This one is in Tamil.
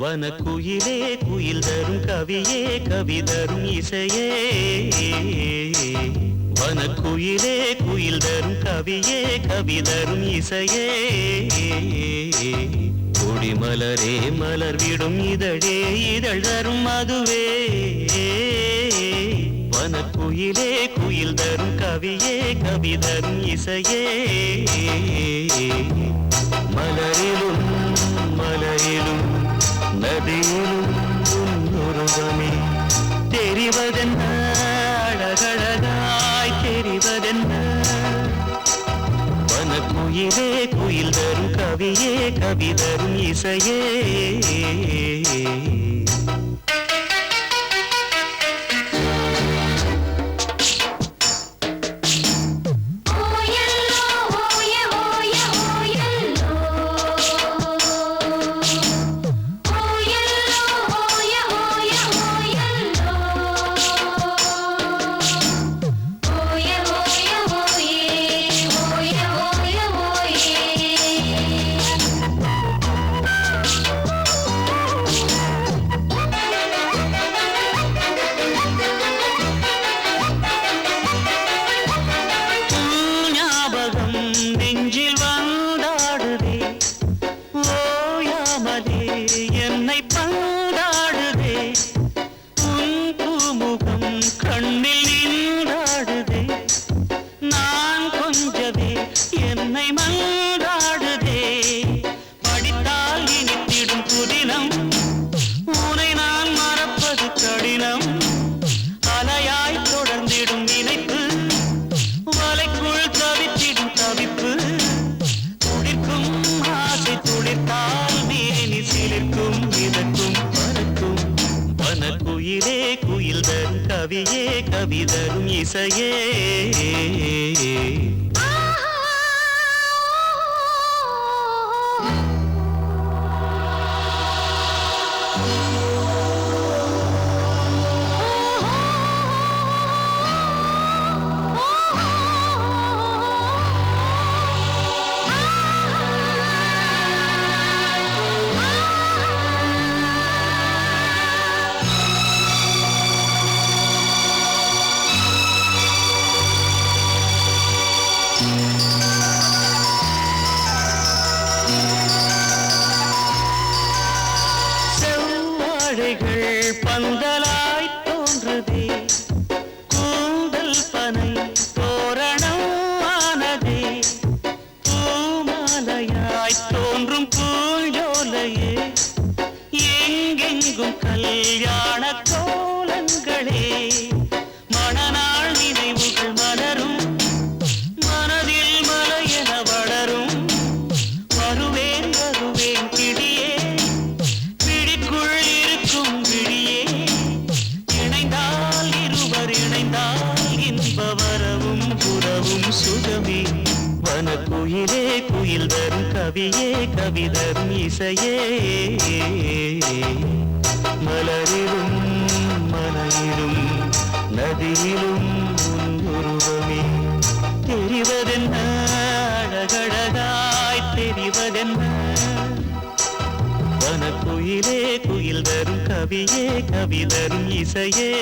வனக்குயிலே குயில் தரும் கவியே கவி தரும் இசையே. வனக்குயிலே குயில் தரும் கவியே கவி தரும் இசையே. கொடிமலரே மலர் விடும் இதழே இதழ் தரும் அதுவே வனக்குயிலே குயில் தரும் கவியே கவி தரும் இசையே. குயிலே குயில் தரும் கவியே கவி தரும் இசையே. படித்தால் புதினம் உனை நான் மறப்பது கடினம். அலையாய் தொடர்ந்திடும் நினைப்பு. வலைக்குள் தவித்திடும் தவிப்பு. துடிக்கும் ஆசை துளிர்த்தால் மேனி சிலிர்க்கும் இதற்கும் பறக்கும். வனக்குயிலே குயில் தரும் கவியே கவி தரும் இசையே. செவ்வாழைகள் பந்தலாய் தோன்றுதே. கூந்தல் பனை தோரணம் ஆனதே பூமாலையாய் தோன்றும் பூஞ்சோலையே. எங்கெங்கும் கல்யாண கோலங்களே. கவியே கவி இசையே மலரிலும் மலையிலும் நதியிலும் உருவமே தெரிவதென்ன? அழகழகாய் தெரிவதென்ன? வனக்குயிலே குயில் தரும் கவியே கவிதரும் இசையே